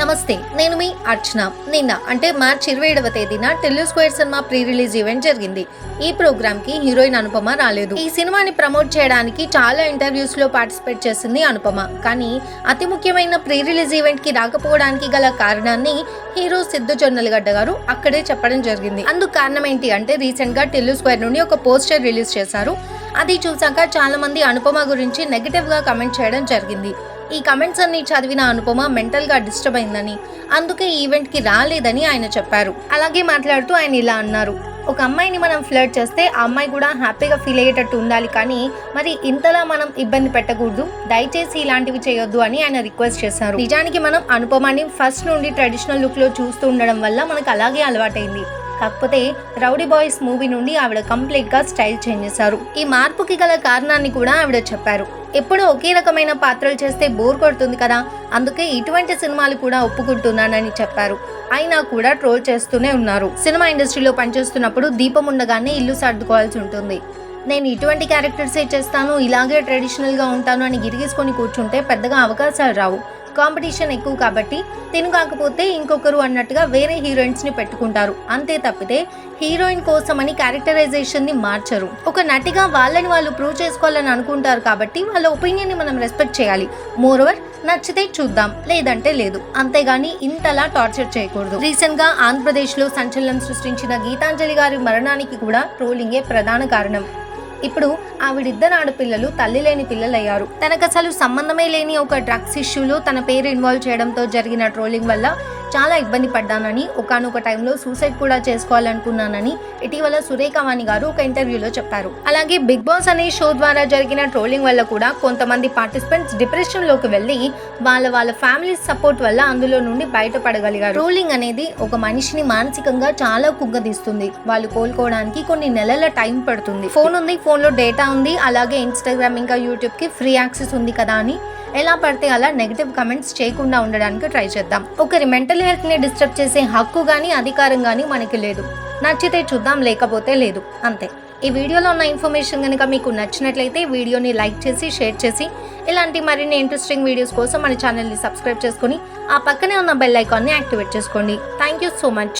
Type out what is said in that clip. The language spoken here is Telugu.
నమస్తే నేను మీ అర్చన. నిన్న అంటే మార్చ్ ఇరవై ఏడవ తేదీన Tillu square cinema pre release event జరిగింది. ఈ ప్రోగ్రామ్కి హీరోయిన్ అనుపమ రాలేదు. ఈ సినిమాని ప్రమోట్ చేయడానికి చాలా ఇంటర్వ్యూస్లో పార్టిసిపేట్ చేసింది అనుపమ. కానీ అతి ముఖ్యమైన ప్రీ రిలీజ్ ఈవెంట్కి రాకపోవడానికి గల కారణాన్ని హీరో సిద్ధు జొన్నలగడ్డ గారు అక్కడే చెప్పడం జరిగింది. అందుకు కారణం ఏంటి అంటే రీసెంట్గా టెల్లు స్క్వేర్ నుండి ఒక పోస్టర్ రిలీజ్ చేశారు. అది చూసాక చాలా మంది అనుపమ గురించి నెగిటివ్గా కమెంట్ చేయడం జరిగింది. ఈ కమెంట్స్ అన్ని చదివిన అనుపమ మెంటల్గా డిస్టర్బ్ అయిందని అందుకే ఈవెంట్కి రాలేదని ఆయన చెప్పారు. అలాగే మాట్లాడుతూ ఆయన ఇలా అన్నారు ఒక అమ్మాయిని మనం ఫ్లర్ట్ చేస్తే ఆ అమ్మాయి కూడా హ్యాపీగా ఫీల్ అయ్యేటట్టు ఉండాలి కానీ మరి ఇంతలా మనం ఇబ్బంది పెట్టకూడదు. దయచేసి ఇలాంటివి చేయొద్దు అని ఆయన రిక్వెస్ట్ చేశారు. నిజానికి మనం అనుపమాని ఫస్ట్ నుండి ట్రెడిషనల్ లుక్లో చూస్తూ ఉండడం వల్ల మనకు అలాగే అలవాటైంది. కాకపోతే రౌడీ బాయ్స్ మూవీ నుండి ఆవిడ కంప్లీట్గా స్టైల్ చేంజ్ చేశారు. ఈ మార్పుకి గల కారణాన్ని కూడా ఆవిడ చెప్పారు. ఎప్పుడూ ఒకే రకమైన పాత్రలు చేస్తే బోర్ కొడుతుంది కదా అందుకే ఇటువంటి సినిమాలు కూడా ఒప్పుకుంటున్నానని చెప్పారు. అయినా కూడా ట్రోల్ చేస్తూనే ఉన్నారు. సినిమా ఇండస్ట్రీలో పనిచేస్తున్నప్పుడు దీపం ఉండగానే ఇల్లు సర్దుకోవాల్సి ఉంటుంది. నేను ఇటువంటి క్యారెక్టర్సే చేస్తాను ఇలాగే ట్రెడిషనల్గా ఉంటాను అని గిరిగేసుకొని కూర్చుంటే పెద్దగా అవకాశాలు రావు. కాంపిటీషన్ ఎక్కువ కాబట్టి తిను కాకపోతే ఇంకొకరు అన్నట్టుగా వేరే హీరోయిన్స్ని పెట్టుకుంటారు. అంతే తప్పితే హీరోయిన్ కోసమని క్యారెక్టరైజేషన్ని మార్చరు. ఒక నటిగా వాళ్ళని వాళ్ళు ప్రూవ్ చేసుకోవాలని అనుకుంటారు కాబట్టి వాళ్ళ ఒపీనియన్ని మనం రెస్పెక్ట్ చేయాలి. మోర్ ఓవర్ నచ్చితే చూద్దాం లేదంటే లేదు. అంతేగాని ఇంతలా టార్చర్ చేయకూడదు. రీసెంట్గా ఆంధ్రప్రదేశ్లో సంచలనం సృష్టించిన గీతాంజలి గారి మరణానికి కూడా ట్రోలింగే ప్రధాన కారణం. ఇప్పుడు ఆవిడిద్దరు ఆడపిల్లలు తల్లి లేని పిల్లలయ్యారు. తనకు అసలు సంబంధమే లేని ఒక డ్రగ్స్ ఇష్యూలో తన పేరు ఇన్వాల్వ్ చేయడంతో జరిగిన ట్రోలింగ్ వల్ల చాలా ఇబ్బంది పడ్డానని ఒకనొక టైంలో సూసైడ్ కూడా చేసుకోవాలనుకున్నానని ఇటీవల సురేఖవాణి గారు ఒక ఇంటర్వ్యూలో చెప్పారు. అలాగే బిగ్ బాస్ అనే షో ద్వారా జరిగిన ట్రోలింగ్ వల్ల కూడా కొంతమంది పార్టిసిపెంట్స్ డిప్రెషన్లోకి వెళ్ళి వాళ్ళ వాళ్ళ ఫ్యామిలీ సపోర్ట్ వల్ల అందులో నుండి బయటపడగలిగారు. ట్రోలింగ్ అనేది ఒక మనిషిని మానసికంగా చాలా కుగ్గదీస్తుంది. వాళ్ళు కోలుకోవడానికి కొన్ని నెలల టైం పడుతుంది. ఫోన్ ఉంది ఫోన్లో డేటా ఉంది అలాగే ఇన్స్టాగ్రామ్ ఇంకా యూట్యూబ్కి ఫ్రీ యాక్సెస్ ఉంది కదా అని. ఎలా పడితే అలా నెగిటివ్ కమెంట్స్ చేయకుండా ఉండడానికి ట్రై చేద్దాం. ఒకరి మెంటల్ హెల్త్ని డిస్టర్బ్ చేసే హక్కు కానీ అధికారం కానీ మనకి లేదు. నచ్చితే చూద్దాం లేకపోతే లేదు. అంతే. ఈ వీడియోలో ఉన్న ఇన్ఫర్మేషన్ కనుక మీకు నచ్చినట్లయితే వీడియోని లైక్ చేసి షేర్ చేసి ఇలాంటి మరిన్ని ఇంట్రెస్టింగ్ వీడియోస్ కోసం మన ఛానల్ని సబ్స్క్రైబ్ చేసుకుని ఆ పక్కనే ఉన్న బెల్ ఐకాన్ని యాక్టివేట్ చేసుకోండి. Thank you so much.